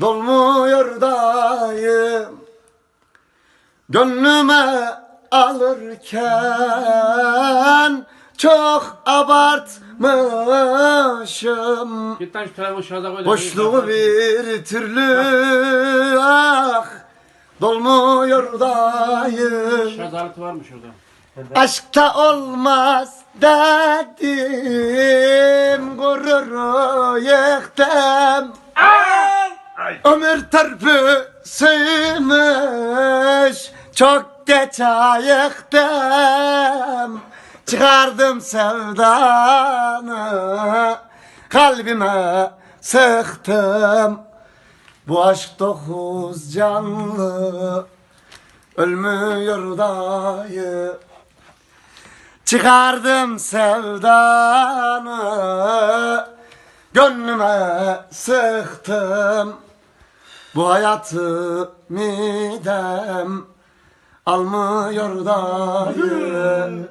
dolmuyor dayım. Gönlüme alırken çok abartmışım. Git lan şu telefonu şurada koy. da- Boşluğu bir türlü ah. Dolmuyor dayım. Şurada alet var mı şurada? Aşkta olmaz dedim Gururu yıktım Ömür törpüsüymüş Çok geç ayıktım. Çıkardım sevdanı Kalbime sıktım. Bu aşk dokuz canlı Ölmüyor dayı Çıkardım sevdanı Gönlüme sıktım Bu hayatı midem Almıyor dayı